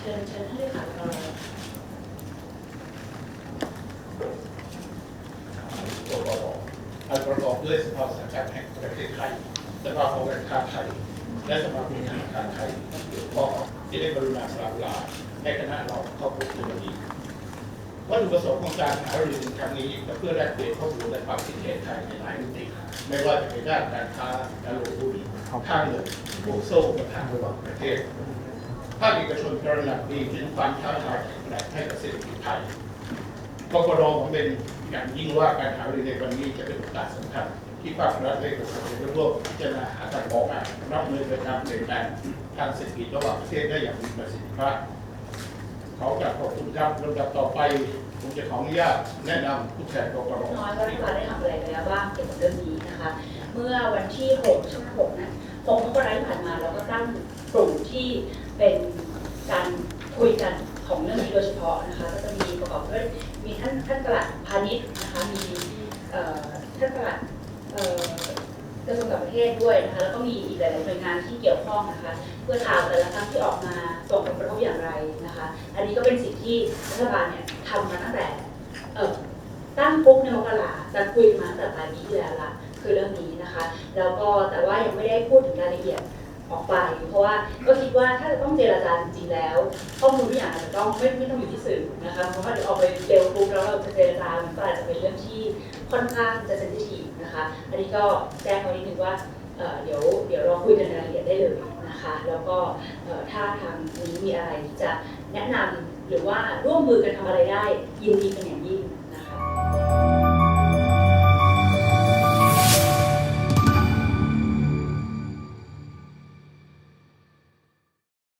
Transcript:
เชิญเชิญท่านเลขาเราตัวประกอบอันประกอบด้วยสภาสังกัดแห่งประเทศไทย สภาของการค้าไทย และสมาคมธนาคารไทยที่เกี่ยวข้องที่ได้กรุณาสละเวลาให้คณะเราเข้าพบในวันนี้ วัตถุประสงค์ของการหารือในครั้งนี้ก็เพื่อแลกเปลี่ยนข้อมูลและความคิดเห็นไทยในหลายมิติไม่ว่าจะเป็นด้านการค้าการลงทุนทางเงินห่วงโซ่ประทางระหว่างประเทศภาคเอกชนกระหนักดีถึงความท้าทายแห่งแรงให้กับเศรษฐกิจไทยกกรผมเป็นอย่างยิ่งว่าการหารือในวันนี้จะเป็นโอกาสสำคัญที่ภาครัฐได้ประสบในร่วมพิจารณาหาทางออกรับมือกับการเปลี่ยนแปลงทางเศรษฐกิจระหว่างประเทศได้อย่างมีประสิทธิภาพ ขอกราบขอบคุณครับลำดับต่อไปผมจะขออนุญาตแนะนำผู้แทนกกรน้อยว่ารัฐบาลได้ทำอะไรไปแล้วบ้างเกี่ยวกับเรื่องนี้นะคะ เมื่อวันที่ 6 ช่วง6นะ6มกราที่ผ่านมาเราก็ตั้งกลุ่มที่เป็นการคุยกันของเรื่องนี้โดยเฉพาะนะคะก็จะมีประกอบด้วยมีท่านท่านปลัดพาณิชย์นะคะมีท่านปลัดกระทรวงต่างประเทศด้วยนะคะแล้วก็มีอีกหลายหน่วยงานที่เกี่ยวข้องนะคะ เพื่อถามแต่ละครั้งที่ออกมาส่งผลกระทบ อย่างไรนะคะ อันนี้ก็เป็นสิ่งที่รัฐบาลเนี่ยทำมาตั้งแต่เอ่อตั้งปุ๊บในมกราจะคุยมาตั้งแต่ปลายปีที่แล้วละคือเรื่องนี้นะคะ แล้วก็แต่ว่ายังไม่ได้พูดถึงรายละเอียดออกไปเพราะว่าก็คิดว่าถ้าจะต้องเจรจาจริงๆแล้วข้อมูลทุกอย่างอาจจะต้องไม่ไม่ต้องอยู่ที่สื่อนะคะเพราะว่าเดี๋ยวออกไปเร็วปุ๊บแล้วเราจะเจรจามันก็อาจจะเป็นเรื่องที่ค่อนข้างจะเซนซิทีฟนะคะ อันนี้ก็แจ้งเขานิดนึงว่าเเดี๋ยวเดี๋ยวเราคุยกันในรายละเอียดได้เลยนะคะ แล้วก็เอ่อ ถ้าทางนี้มีอะไรที่จะแนะนำหรือว่าร่วมมือกันทำอะไรได้ยินดีเป็นอย่างยิ่งนะคะ